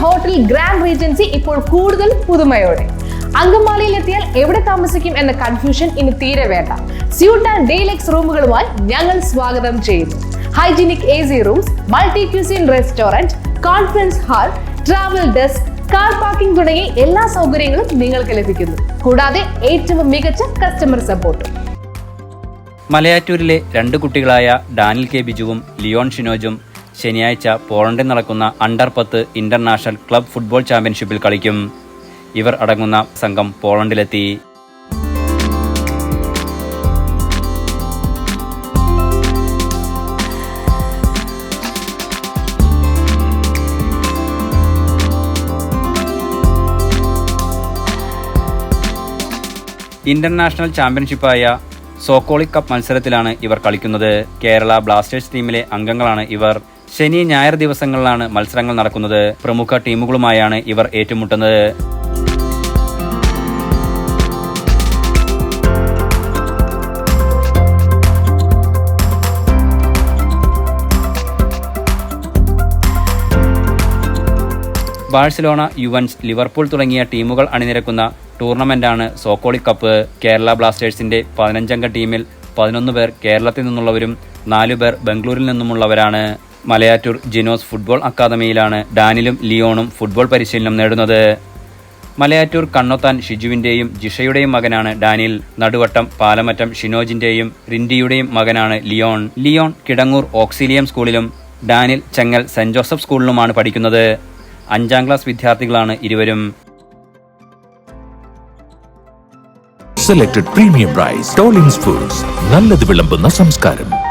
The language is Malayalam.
ഹോട്ടൽ ഗ്രാൻഡ് റീജൻസി ഇപ്പോൾ കൂടുതൽ പുതുമയോടെ. അങ്കമാലിയിൽ എത്തിയാൽ എവിടെ താമസിക്കും എന്ന കൺഫ്യൂഷൻ ഇനി തീരെ വേണ്ട. സ്യൂട്ട് ആൻഡ് ഡീലക്സ് റൂമുകളുമായി ഞങ്ങൾ സ്വാഗതം ചെയ്യുന്നു. Hygienic A C rooms multi cuisine restaurant conference hall travel desk car parking തുടങ്ങി എല്ലാ സൗകര്യങ്ങളും നിങ്ങൾക്ക് ലഭിക്കുന്നു. കൂടാതെ ഏറ്റവും മികച്ച കസ്റ്റമർ സപ്പോർട്ട് മലയാറ്റൂരിലെ രണ്ട് കുട്ടികളായ ഡാനിൽ കെ ബിജുവും ലിയോൺ ഷിനോജും ശനിയാഴ്ച പോളണ്ടിൽ നടക്കുന്ന അണ്ടർ പത്ത് ഇന്റർനാഷണൽ ക്ലബ് ഫുട്ബോൾ ചാമ്പ്യൻഷിപ്പിൽ കളിക്കും. ഇവർ അടങ്ങുന്ന സംഘം പോളണ്ടിലെത്തി. ഇന്റർനാഷണൽ ചാമ്പ്യൻഷിപ്പായ സോക്കോളിക് കപ്പ് മത്സരത്തിലാണ് ഇവർ കളിക്കുന്നത്. കേരള ബ്ലാസ്റ്റേഴ്സ് ടീമിലെ അംഗങ്ങളാണ് ഇവർ. ശനി ഞായർ ദിവസങ്ങളിലാണ് മത്സരങ്ങൾ നടക്കുന്നത്. പ്രമുഖ ടീമുകളുമായാണ് ഇവർ ഏറ്റുമുട്ടുന്നത്. ബാഴ്സലോണ യുവൻസ് ലിവർപൂൾ തുടങ്ങിയ ടീമുകൾ അണിനിരക്കുന്ന ടൂർണമെന്റാണ് സോക്കോളി കപ്പ്. കേരള ബ്ലാസ്റ്റേഴ്സിന്റെ പതിനഞ്ചംഗ ടീമിൽ പതിനൊന്ന് പേർ കേരളത്തിൽ നിന്നുള്ളവരും നാലു പേർ ബംഗളൂരിൽ നിന്നുമുള്ളവരാണ്. മലയാറ്റൂർ ജിനോസ് ഫുട്ബോൾ അക്കാദമിയിലാണ് ഡാനിലും ലിയോണും ഫുട്ബോൾ പരിശീലനം നേടുന്നത്. മലയാറ്റൂർ കണ്ണോത്താൻ ഷിജുവിന്റെയും ജിഷയുടെയും മകനാണ് ഡാനിൽ. നടുവട്ടം പാലമറ്റം ഷിനോജിന്റെയും റിൻഡിയുടെയും മകനാണ് ലിയോൺ. ലിയോൺ കിടങ്ങൂർ ഓക്സിലിയം സ്കൂളിലും ഡാനിൽ ചെങ്ങൽ സെന്റ് ജോസഫ് സ്കൂളിലുമാണ് പഠിക്കുന്നത്. അഞ്ചാം ക്ലാസ് വിദ്യാർത്ഥികളാണ് ഇരുവരും. Selected premium rice Tollings foods നല്ലത് വിളമ്പുന്ന സംസ്കാരം.